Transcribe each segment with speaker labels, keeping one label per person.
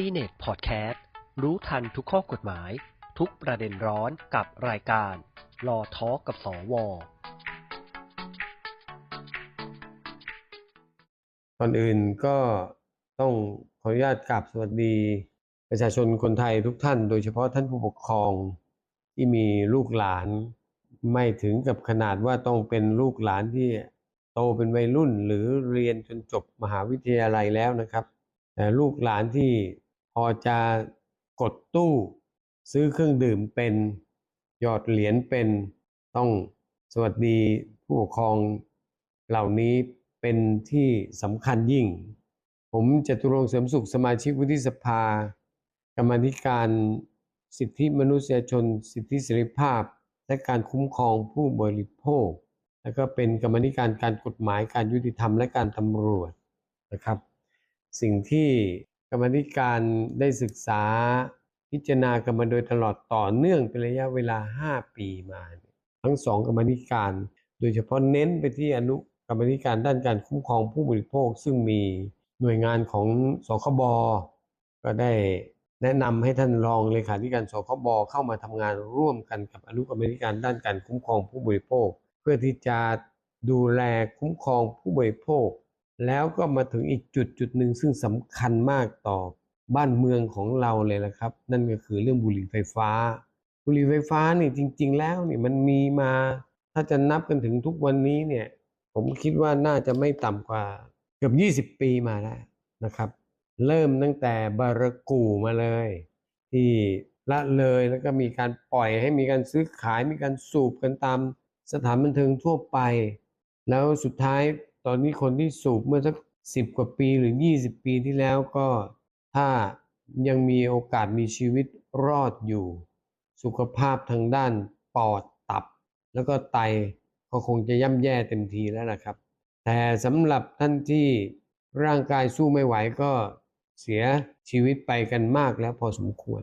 Speaker 1: CNET Podcast รู้ทันทุกข้อกฎหมาย ทุกประเด็นร้อนกับรายการรอทอกับสว
Speaker 2: ก่อนอื่นก็ต้องขออนุญาตกราบสวัสดี ประชาชนคนไทยทุกท่าน โดยเฉพาะท่านผู้ปกครองที่มีลูกหลาน ไม่ถึงกับขนาดว่าต้องเป็นลูกหลานที่โตเป็นวัยรุ่นหรือเรียนจนจบมหาวิทยาลัยแล้วนะครับแต่ลูกหลานที่ อจะกดตู้ซื้อเครื่องดื่มเป็นหยอดเหรียญเป็นต้องสวัสดีผู้ปกครองเหล่านี้เป็นที่สำคัญยิ่ง ผมจตุรงเสริมสุขสมาชิกวุฒิสภา กรรมธิการสิทธิมนุษยชน สิทธิเสรีภาพ และการคุ้มครองผู้บริโภค แล้วก็เป็นกรรมธิการการกฎหมายการยุติธรรมและการตำรวจนะครับ สิ่งที่ กรรมธิการได้ศึกษาพิจารณากันมาโดยตลอดต่อเนื่องเป็นระยะเวลา 5 ปีมา ทั้งสองกรรมธิการ โดยเฉพาะเน้นไปที่อนุกรรมธิการด้านการคุ้มครองผู้บริโภค ซึ่งมีหน่วยงานของสคบก็ได้แนะนำให้ท่านรองเลขาธิการสคบเข้ามาทำงานร่วมกันกับอนุกรรมธิการด้านการคุ้มครองผู้บริโภค เพื่อที่จะดูแลคุ้มครองผู้บริโภค แล้วก็มาถึงอีกจุดจุดหนึ่งซึ่งสำคัญมากต่อบ้านเมืองของเราเลยละครับ นั่นก็คือเรื่องบุหรี่ไฟฟ้า บุหรี่ไฟฟ้านี่จริง ๆ แล้วนี่มันมีมา ถ้าจะนับกันถึงทุกวันนี้เนี่ย ผมคิดว่าน่าจะไม่ต่ำกว่าเกือบ20 ปีมาแล้วนะครับ เริ่มตั้งแต่บารกูมาเลย ที่ละเลยแล้วก็มีการปล่อยให้มีการซื้อขายมีการสูบกันตามสถานบันเทิงทั่วไป แล้วสุดท้าย ตอนนี้คนที่สูบเมื่อสักสิบกว่าปีหรือ20ปีที่แล้วก็ถ้ายังมีโอกาสมีชีวิตรอดอยู่ สุขภาพทางด้านปอดตับ แล้วก็ไตก็คงจะย่ำแย่เต็มทีแล้วนะครับ แต่สำหรับท่านที่ร่างกายสู้ไม่ไหวก็เสียชีวิตไปกันมากแล้วพอสมควร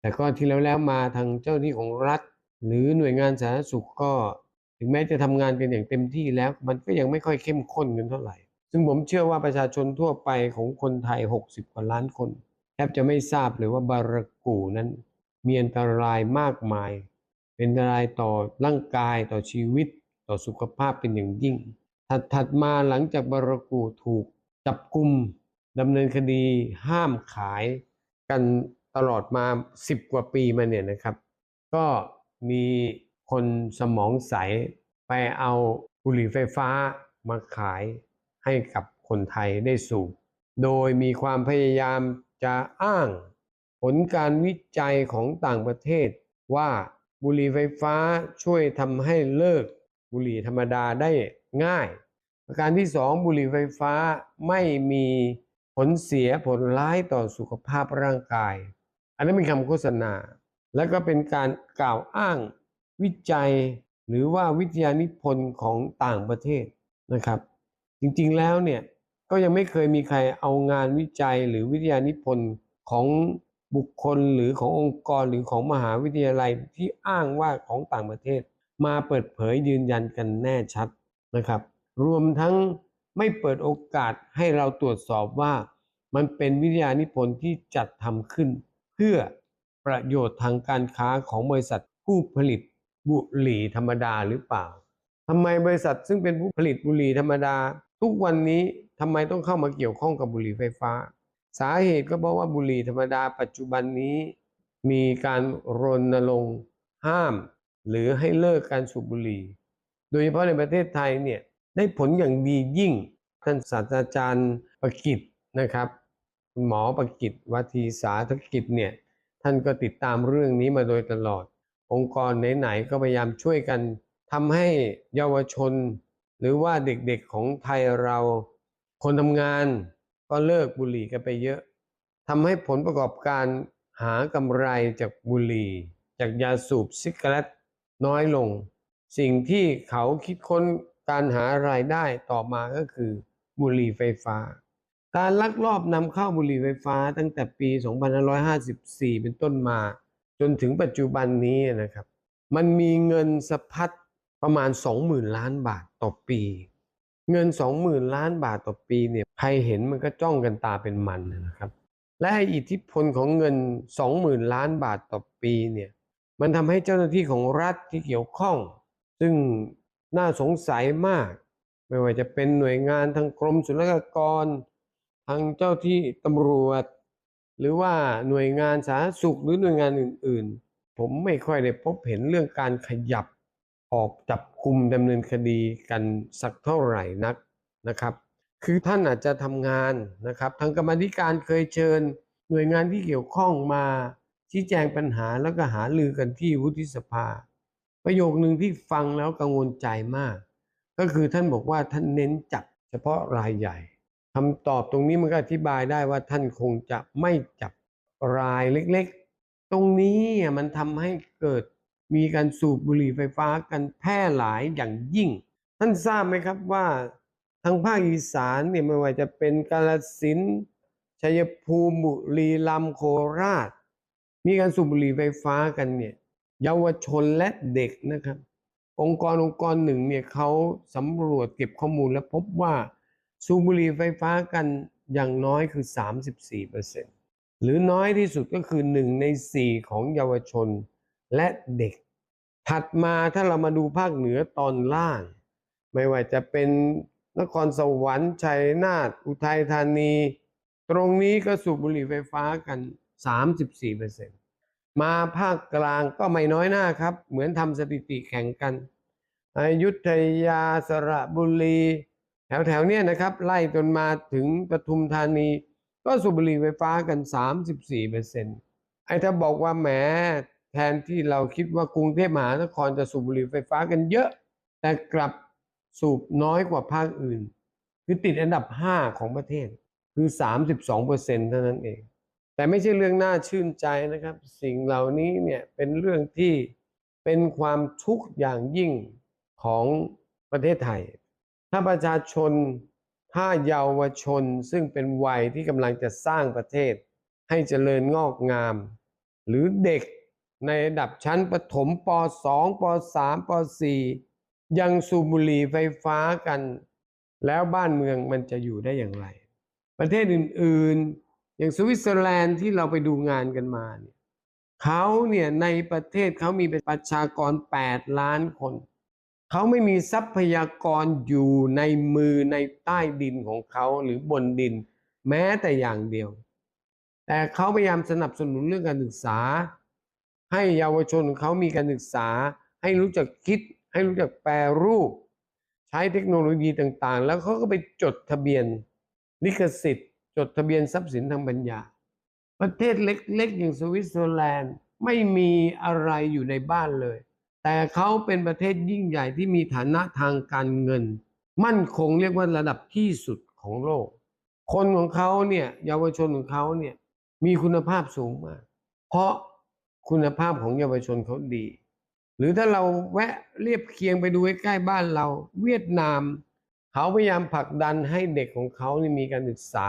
Speaker 2: แต่ก็ที่แล้วแล้วมาทางเจ้าหน้าที่ของรัฐ หรือหน่วยงานสาธารณสุขก็ ถึงแม้จะทำงานกันอย่างเต็มที่แล้วมันก็ยังไม่ค่อยเข้มข้นกันเท่าไหร่ ซึ่งผมเชื่อว่าประชาชนทั่วไปของคนไทย 60 กว่าล้านคน แทบจะไม่ทราบเลยว่าบารากูนั้น มีอันตรายมากมาย เป็นอันตรายต่อร่างกายต่อชีวิต ต่อสุขภาพเป็นอย่างยิ่ง ถัดถัดมาหลังจากบารากูถูกจับกลุ่มดำเนินคดีห้ามขายกันตลอดมา 10 กว่าปีมาเนี่ยนะครับ ก็มี คนสมองใสไปเอาบุหรี่ไฟฟ้ามาขายให้กับคนไทยได้สูบ โดยมีความพยายามจะอ้าง ผลการวิจัยของต่างประเทศ ว่าบุหรี่ไฟฟ้าช่วยทำให้เลิกบุหรี่ธรรมดาได้ง่าย ประการที่สองบุหรี่ไฟฟ้าไม่มีผลเสียผลร้ายต่อสุขภาพร่างกาย อันนั้นเป็นคำโฆษณา แล้วก็เป็นการกล่าวอ้าง วิจัยหรือว่าวิทยานิพนธ์ของต่างประเทศนะครับ จริงๆแล้วเนี่ยก็ยังไม่เคยมีใครเอางานวิจัยหรือวิทยานิพนธ์ของบุคคลหรือขององค์กรหรือของมหาวิทยาลัยที่อ้างว่าของต่างประเทศ มาเปิดเผยยืนยันกันแน่ชัดนะครับ รวมทั้งไม่เปิดโอกาสให้เราตรวจสอบว่า มันเป็นวิทยานิพนธ์ที่จัดทำขึ้น เพื่อประโยชน์ทางการค้าของบริษัทผู้ผลิต บุหรี่ธรรมดาหรือเปล่าทำไมบริษัทซึ่งเป็นผู้ผลิตบุหรี่ธรรมดา ทุกวันนี้ทำไมต้องเข้ามาเกี่ยวข้องกับบุหรี่ไฟฟ้า สาเหตุก็เพราะว่าบุหรี่ธรรมดา ปัจจุบันนี้ มีการรณรงค์ห้าม หรือให้เลิกการสูบบุหรี่ โดยเฉพาะในประเทศไทยเนี่ยได้ผลอย่างดียิ่งท่านศาสตราจารย์ประกิตนะครับหมอประกิตวัทีสาธกิจเนี่ยท่านก็ติดตามเรื่องนี้มาโดยตลอด องค์กรไหนๆก็พยายามช่วยกันทำให้เยาวชน หรือว่าเด็กๆของไทยเรา คนทำงานก็เลิกบุหรี่กันไปเยอะทำให้ผลประกอบการหากำไรจากบุหรี่ จากยาสูบซิกาเรตน้อยลง สิ่งที่เขาคิดค้นการหารายได้ต่อมาก็คือบุหรี่ไฟฟ้า การลักลอบนำเข้าบุหรี่ไฟฟ้าตั้งแต่ปี 2554 เป็นต้นมา จนถึงปัจจุบันนี้นะครับ มันมีเงินสะพัดประมาณ 20,000 ล้านบาทต่อปี เงิน 20,000 ล้านบาทต่อปีเนี่ยใครเห็นมันก็จ้องกันตาเป็นมันนะครับและอิทธิพลของเงิน 20,000 ล้านบาทต่อปีเนี่ยมันทำให้เจ้าหน้าที่ของรัฐที่เกี่ยวข้อง ซึ่งน่าสงสัยมาก ไม่ว่าจะเป็นหน่วยงานทางกรมศุลกากร ทางเจ้าที่ตำรวจ หรือว่าหน่วยงานสาธารณสุขหรือหน่วยงานอื่น ๆ ผมไม่ค่อยได้พบเห็นเรื่องการขยับออกจับคุมดำเนินคดีกันสักเท่าไหร่นักนะครับ คือท่านอาจจะทำงานนะครับทางกรรมธิการเคยเชิญ หน่วยงานที่เกี่ยวข้องมาชี้แจงปัญหาแล้วก็หาลือกันที่วุฒิสภา ประโยคหนึ่งที่ฟังแล้วกังวลใจมาก ก็คือท่านบอกว่าท่านเน้นจับเฉพาะรายใหญ่ คำตอบตรงนี้มันก็อธิบายได้ว่าท่านคงจะไม่จับรายเล็กๆ ตรงนี้มันทำให้เกิดมีการสูบบุหรี่ไฟฟ้ากันแพร่หลายอย่างยิ่ง ท่านทราบไหมครับว่าทางภาคอีสานเนี่ยไม่ว่าจะเป็นกาฬสินชัยภูมิบุรีรัมย์โคราช มีการสูบบุหรี่ไฟฟ้ากันเนี่ยเยาวชนและเด็กนะครับ องค์กรองค์กรหนึ่งเนี่ยเขาสำรวจเก็บข้อมูลและพบว่า สูบบุหรี่ไฟฟ้ากันอย่างน้อยคือ 34%หรือน้อยที่สุดก็คือ 1 ใน 4 ของเยาวชนและเด็ก ถัดมาถ้าเรามาดูภาคเหนือตอนล่าง ไม่ว่าจะเป็นนครสวรรค์ชัยนาทอุทัยธานี ตรงนี้ก็สูบบุหรี่ไฟฟ้ากัน 34%มาภาคกลางก็ไม่น้อยหน้าครับ เหมือนทำสถิติแข่งกันอยุธยาสระบุรี แถวๆเนี้ยนะครับ ไล่จนมาถึงปทุมธานี ก็สูบบุหรี่ไฟฟ้ากัน 34%ไอ้ถ้าบอกว่าแหมแทนที่เราคิดว่ากรุงเทพมหานครจะสูบบุหรี่ไฟฟ้ากันเยอะ แต่กลับสูบน้อยกว่าภาคอื่น คือติดอันดับ 5 ของประเทศ คือ 32%เท่านั้นเอง แต่ไม่ใช่เรื่องน่าชื่นใจนะครับ สิ่งเหล่านี้เนี่ยเป็นเรื่องที่เป็นความทุกข์อย่างยิ่งของประเทศไทย ถ้าประชาชนถ้าเยาวชนซึ่งเป็นวัยที่กำลังจะสร้างประเทศ ให้เจริญงอกงาม หรือเด็กในระดับชั้นประถมป .2 ป .3 ป .4 ยังสูบบุหรี่ไฟฟ้ากัน แล้วบ้านเมืองมันจะอยู่ได้อย่างไร ประเทศอื่น ๆ อย่างสวิตเซอร์แลนด์ที่เราไปดูงานกันมาเนี่ยเขาเนี่ยในประเทศเขามีประชากร 8 ล้านคน เขาไม่มีทรัพยากรอยู่ในมือในใต้ดินของเขาหรือบนดิน แม้แต่อย่างเดียว แต่เขาพยายามสนับสนุนเรื่องการศึกษา ให้เยาวชนเขามีการศึกษา ให้รู้จักคิด ให้รู้จักแปรรูป ใช้เทคโนโลยีต่างๆ แล้วเขาก็ไปจดทะเบียนลิขสิทธิ์ จดทะเบียนทรัพย์สินทางปัญญา ประเทศเล็กๆอย่างสวิตเซอร์แลนด์ไม่มีอะไรอยู่ในบ้านเลย แต่เขาเป็นประเทศยิ่งใหญ่ที่มีฐานะทางการเงิน มั่นคงเรียกว่าระดับที่สุดของโลก คนของเขาเนี่ยเยาวชนของเขาเนี่ยมีคุณภาพสูงมาก เพราะคุณภาพของเยาวชนเขาดี หรือถ้าเราแวะเรียบเคียงไปดูใกล้บ้านเรา เวียดนาม เขาพยายามผลักดันให้เด็กของเขานี่มีการศึกษา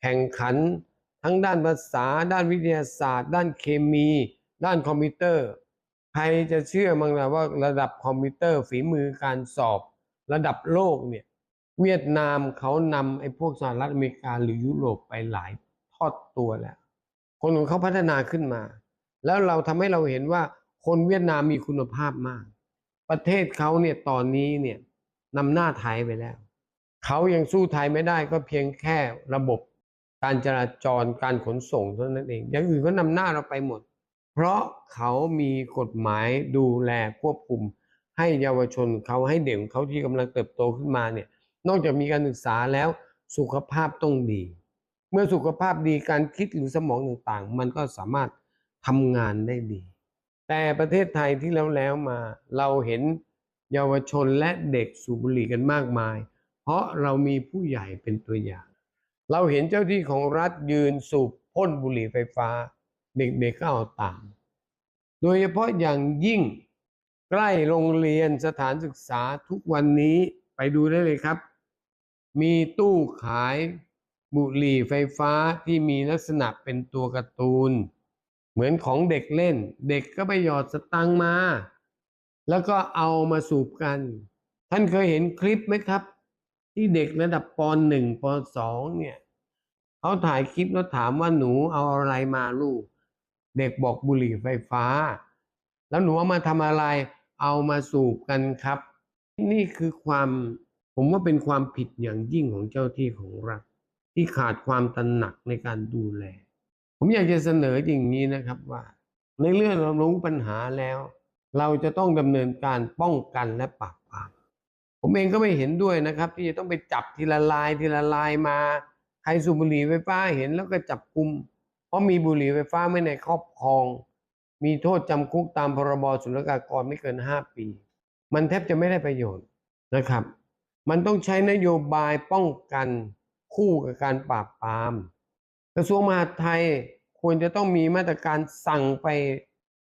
Speaker 2: แข่งขัน ทั้งด้านภาษา ด้านวิทยาศาสตร์ ด้านเคมี ด้านคอมพิวเตอร์ ใครจะเชื่อมั้งนะว่าระดับคอมพิวเตอร์ฝีมือการสอบ ระดับโลกเนี่ย เวียดนามเขานำไอ้พวกสหรัฐอเมริกาหรือยุโรปไปหลายทอดตัวแล้ว คนของเขาพัฒนาขึ้นมา แล้วเราทำให้เราเห็นว่าคนเวียดนามมีคุณภาพมาก ประเทศเขาเนี่ยตอนนี้เนี่ยนำหน้าไทยไปแล้ว เขายังสู้ไทยไม่ได้ก็เพียงแค่ระบบการจราจรการขนส่งเท่านั้นเอง อย่างอื่นก็นำหน้าเราไปหมด เพราะเขามีกฎหมายดูแลควบคุม ให้เยาวชนเขาให้เด็กของเขาที่กำลังเติบโตขึ้นมาเนี่ย นอกจากมีการศึกษาแล้วสุขภาพต้องดี เมื่อสุขภาพดีการคิดหรือสมองต่างๆ มันก็สามารถทำงานได้ดี แต่ประเทศไทยที่แล้วแล้วมา เราเห็นเยาวชนและเด็กสูบบุหรี่กันมากมาย เพราะเรามีผู้ใหญ่เป็นตัวอย่าง เราเห็นเจ้าที่ของรัฐยืนสูบพ่นบุหรี่ไฟฟ้า เด็กๆก็เอาตาม โดยเฉพาะอย่างยิ่งใกล้โรงเรียนสถานศึกษาทุกวันนี้ไปดูได้เลยครับ มีตู้ขายบุหรี่ไฟฟ้าที่มีลักษณะเป็นตัวการ์ตูน เหมือนของเด็กเล่น เด็กก็ไปหยอดสตังค์มา แล้วก็เอามาสูบกัน ท่านเคยเห็นคลิปไหมครับ ที่เด็กระดับป .1 ป .2 เนี่ยเขาถ่ายคลิปแล้วถามว่าหนูเอาอะไรมาลูก เด็กบอกบุหรี่ไฟฟ้า แล้วหนูเอามาทำอะไร เอามาสูบกันครับ นี่คือความผมว่าเป็นความผิดอย่างยิ่งของเจ้าที่ของรัฐ ที่ขาดความตระหนักในการดูแล ผมอยากจะเสนออย่างนี้นะครับว่า ในเรื่องเรารู้ปัญหาแล้ว เราจะต้องดำเนินการป้องกันและปราบปรามผมเองก็ไม่เห็นด้วยนะครับ ที่จะต้องไปจับทีละลายทีละลายมาใครสูบบุหรี่ไฟฟ้าเห็นแล้วก็จับกลุ่ม เพราะมีบุหรี่ไฟฟ้าไม่ในครอบครอง มีโทษจำคุกตามพรบศุลกากรไม่เกิน 5 ปี มันแทบจะไม่ได้ประโยชน์นะครับ มันต้องใช้นโยบายป้องกันคู่กับการปราบปราม กระทรวงมหาดไทยควรจะต้องมีมาตรการสั่งไป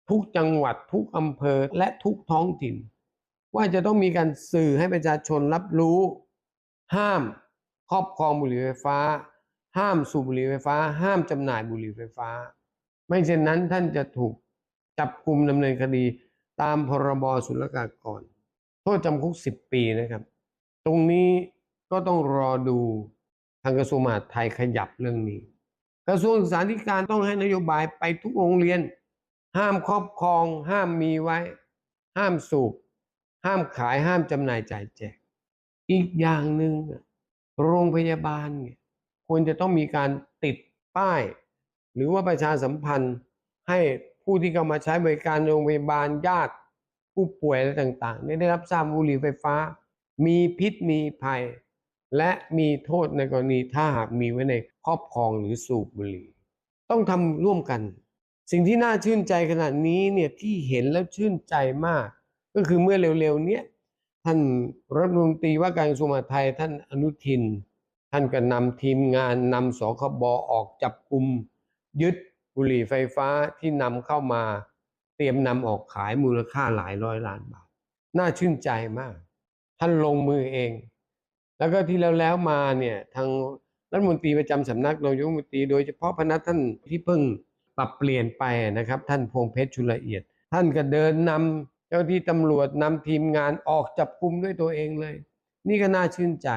Speaker 2: ทุกจังหวัดทุกอำเภอและทุกท้องถิ่น ว่าจะต้องมีการสื่อให้ประชาชนรับรู้ ห้ามครอบครองบุหรี่ไฟฟ้า ห้ามสูบบุหรี่ไฟฟ้า ห้ามจำหน่ายบุหรี่ไฟฟ้า ไม่เช่นนั้นท่านจะถูกจับกลุ่มดำเนินคดีตามพรบศุลกากร โทษจำคุก10ปีนะครับ ตรงนี้ก็ต้องรอดูทางกระทรวงมหาดไทยขยับเรื่องนี้ กระทรวงศึกษาธิการต้องให้นโยบายไปทุกโรงเรียน ห้ามครอบครอง ห้ามมีไว้ ห้ามสูบ ห้ามขายห้ามจำหน่ายจ่ายแจก อีกอย่างหนึ่งโรงพยาบาลเนี่ย ควรจะต้องมีการติดป้าย หรือว่าประชาสัมพันธ์ให้ผู้ที่เข้ามาใช้บริการโรงพยาบาลญาติผู้ป่วยอะไรต่างๆได้รับทราบบุหรี่ไฟฟ้า มีพิษมีภัย และมีโทษในกรณีถ้าหากมีไว้ในครอบครองหรือสูบบุหรี่ ต้องทำร่วมกัน สิ่งที่น่าชื่นใจขนาดนี้เนี่ยที่เห็นแล้วชื่นใจมาก ก็คือเมื่อเร็วๆเนี้ยท่านรัฐมนตรีว่าการกระทรวงมหาดไทยท่านอนุทิน ท่านก็นำทีมงานนำสคบออกจับกลุ่มยึดบุหรี่ไฟฟ้าที่นำเข้ามา เตรียมนำออกขายมูลค่าหลายร้อยล้านบาท น่าชื่นใจมาก ท่านลงมือเอง แล้วก็ที่แล้วแล้วมาเนี่ยทางรัฐมนตรีประจำสำนักนายกรัฐมนตรีโดยเฉพาะพนักท่านที่เพิ่งปรับเปลี่ยนไปนะครับ ท่านพวงเพชรชุละเอียด ท่านก็เดินนำเจ้าที่ตำรวจนำทีมงานออกจับกลุ่มด้วยตัวเองเลย นี่ก็น่าชื่นใจ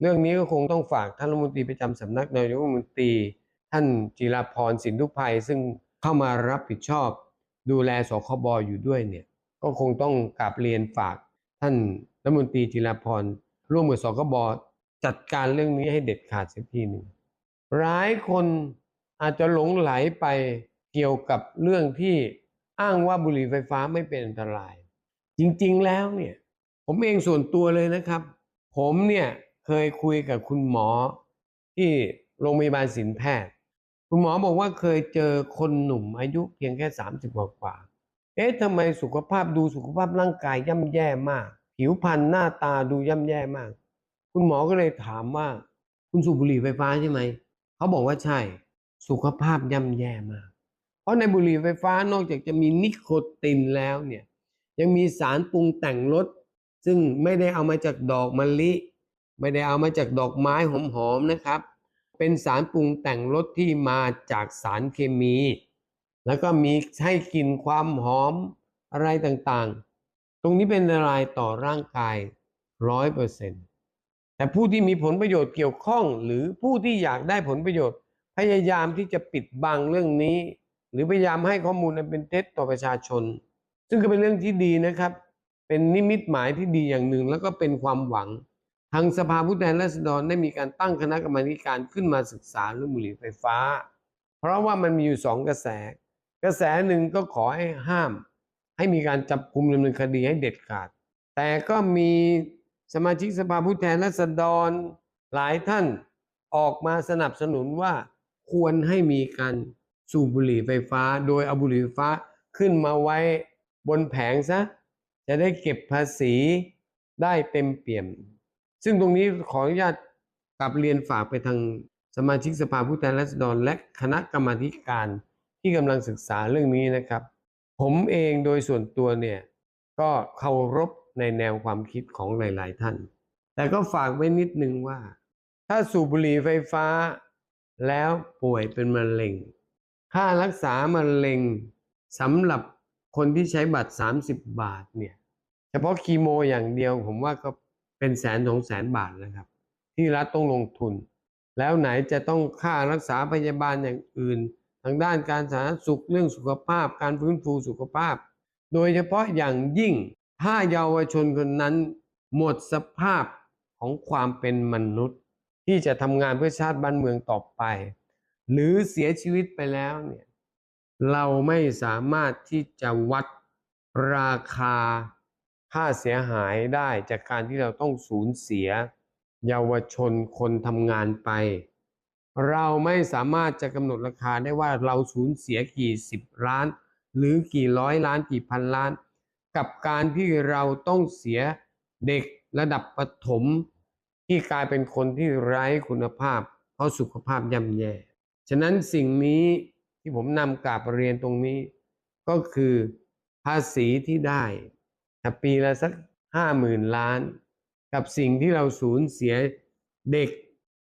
Speaker 2: เรื่องนี้ก็คงต้องฝากท่านรัฐมนตรีประจำสำนักนายกรัฐมนตรี ท่านจิราพรสินทุพัยซึ่งเข้ามารับผิดชอบ ดูแลสคบอยู่ด้วยเนี่ยก็คงต้องกราบเรียนฝากท่านรัฐมนตรีจิราพรร่วมกับสคบจัดการเรื่องนี้ให้เด็ดขาดเสียทีหนึ่งหลายคนอาจจะหลงไหลไปเกี่ยวกับเรื่องที่อ้างว่าบุหรี่ไฟฟ้าไม่เป็นอันตราย จริงๆแล้วเนี่ย ผมเองส่วนตัวเลยนะครับ ผมเนี่ย เคยคุยกับคุณหมอที่โรงพยาบาลศิลแพทย์ คุณหมอบอกว่าเคยเจอคนหนุ่มอายุเพียงแค่ 30กว่ากว่า เอ๊ะทำไมสุขภาพดูสุขภาพร่างกายย่ำแย่มาก ผิวพรรณหน้าตาดูย่ำแย่มาก คุณหมอก็เลยถามว่า คุณสูบบุหรี่ไฟฟ้าใช่ไหม เขาบอกว่าใช่ สุขภาพย่ำแย่มาก เพราะในบุหรี่ไฟฟ้านอกจากจะมีนิโคตินแล้วเนี่ย ยังมีสารปรุงแต่งรสซึ่งไม่ได้เอามาจากดอกมะลิ ไม่ได้เอามาจากดอกไม้หอมๆนะครับ เป็นสารปรุงแต่งรสที่มาจากสารเคมี แล้วก็มีให้กลิ่นความหอมอะไรต่างๆ ตรงนี้เป็นอันตรายต่อร่างกายร้อยเปอร์เซ็นต์แต่ผู้ที่มีผลประโยชน์เกี่ยวข้อง หรือผู้ที่อยากได้ผลประโยชน์ พยายามที่จะปิดบังเรื่องนี้ หรือพยายามให้ข้อมูลอันเป็นเท็จต่อประชาชน ซึ่งก็เป็นเรื่องที่ดีนะครับ เป็นนิมิตหมายที่ดีอย่างหนึ่งแล้วก็เป็นความหวัง ทางสภาผู้แทนราษฎรได้มีการตั้งคณะกรรมการขึ้นมาศึกษาเรื่องบุหรี่ไฟฟ้า เพราะว่ามันมีอยู่สองกระแส กระแสหนึ่งก็ขอให้ห้าม ให้มีการจับกุมดำเนินคดีให้เด็ดขาด แต่ก็มีสมาชิกสภาผู้แทนราษฎรหลายท่านออกมาสนับสนุนว่าควรให้มีการสูบบุหรี่ไฟฟ้า โดยเอาบุหรี่ไฟฟ้าขึ้นมาไว้บนแผงซะ จะได้เก็บภาษีได้เต็มเปี่ยม ซึ่งตรงนี้ขออนุญาตกลับเรียนฝากไปทางสมาชิกสภาผู้แทนราษฎรและคณะกรรมาธิการที่กำลังศึกษาเรื่องนี้นะครับ ผมเองโดยส่วนตัวเนี่ยก็เคารพในแนวความคิดของหลาย ๆ ท่าน แต่ก็ฝากไว้นิดนึงว่า ถ้าสูบบุหรี่ไฟฟ้า แล้วป่วยเป็นมะเร็ง ค่ารักษามะเร็งสำหรับคนที่ใช้บัตร 30 บาทเนี่ย เฉพาะคีโมอย่างเดียวผมว่าก็ เป็นแสนสองแสนบาทนะครับ ที่รัฐต้องลงทุน แล้วไหนจะต้องค่ารักษาพยาบาลอย่างอื่น ทางด้านการสาธารณสุขเรื่องสุขภาพ การฟื้นฟูสุขภาพ โดยเฉพาะอย่างยิ่งถ้าเยาวชนคนนั้น หมดสภาพของความเป็นมนุษย์ ที่จะทำงานเพื่อชาติบ้านเมืองต่อไป หรือเสียชีวิตไปแล้วเนี่ยเราไม่สามารถที่จะวัดราคา ค่าเสียหายได้จากการที่เราต้องสูญเสีย เยาวชนคนทำงานไป เราไม่สามารถจะกำหนดราคาได้ว่าเราสูญเสียกี่สิบล้าน หรือกี่ร้อยล้านกี่พันล้าน กับการที่เราต้องเสียเด็กระดับประถมที่กลายเป็นคนที่ไร้คุณภาพ เพราะสุขภาพย่ำแย่ ฉะนั้นสิ่งนี้ที่ผมนำกราบเรียนตรงนี้ ก็คือภาษีที่ได้ ปีละสักห้าหมื่นล้าน กับสิ่งที่เราสูญเสียเด็ก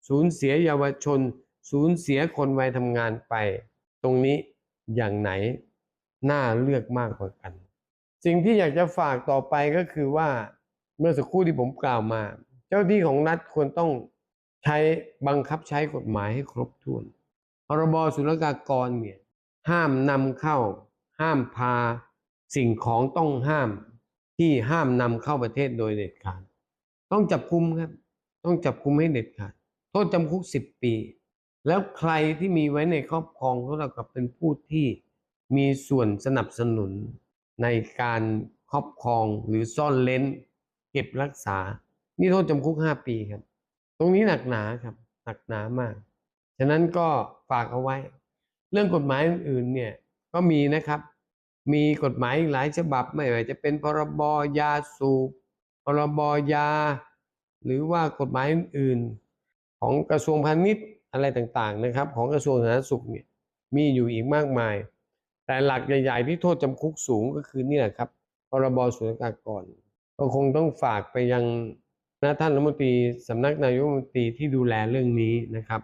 Speaker 2: สูญเสียเยาวชน สูญเสียคนวัยทำงานไป ตรงนี้อย่างไหนน่าเลือกมากกว่ากัน สิ่งที่อยากจะฝากต่อไปก็คือว่าเมื่อสักครู่ที่ผมกล่าวมา เจ้าที่ของรัฐควรต้องใช้บังคับใช้กฎหมายให้ครบถ้วนพรบศุลกากรเนี่ยห้ามนำเข้า ห้ามพา สิ่งของต้องห้าม ที่ห้ามนำเข้าประเทศโดยเด็ดขาด ต้องจับกุมครับ ต้องจับกุมให้เด็ดขาด โทษจำคุกสิบปี แล้วใครที่มีไว้ในครอบครองเท่ากับเป็นผู้ที่มีส่วนสนับสนุนในการครอบครองหรือซ่อนเล้น เก็บรักษา นี่โทษจำคุกห้าปีครับ ตรงนี้หนักหนาครับ หนักหนามาก ฉะนั้นก็ฝากเอาไว้ เรื่องกฎหมายอื่นๆเนี่ยก็มีนะครับ มีกฎหมายอีกหลายฉบับไม่ว่าจะเป็นพรบยาสูบพรบยา หรือว่ากฎหมายอื่นๆ ของกระทรวงพาณิชย์อะไรต่างๆนะครับ ของกระทรวงสาธารณสุขเนี่ยมีอยู่อีกมากมาย แต่หลักใหญ่ ๆ ที่โทษจำคุกสูงก็คือนี่แหละครับพรบศุลกากรก็คงต้องฝากไปยังนะท่านรัฐมนตรีสำนักนายกรัฐมนตรีที่ดูแลเรื่องนี้นะครับ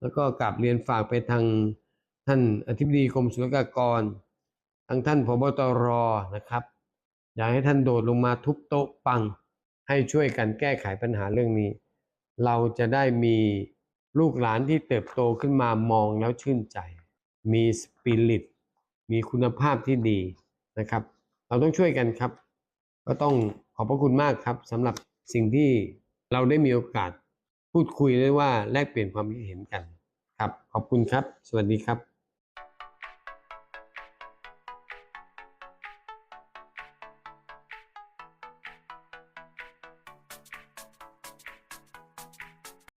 Speaker 2: แล้วก็กลับเรียนฝากไปทางท่านอธิบดีกรมศุลกากร ทางท่านพบตรนะครับ อยากให้ท่านโดดลงมาทุบโต๊ะปัง ให้ช่วยกันแก้ไขปัญหาเรื่องนี้ เราจะได้มีลูกหลานที่เติบโตขึ้นมามองแล้วชื่นใจ มีสปิริตมีคุณภาพที่ดีนะครับ เราต้องช่วยกันครับ ก็ต้องขอบพระคุณมากครับสำหรับสิ่งที่เราได้มีโอกาสพูดคุยได้ว่าแลกเปลี่ยนความคิดเห็นกันครับ ขอบคุณครับ สวัสดีครับ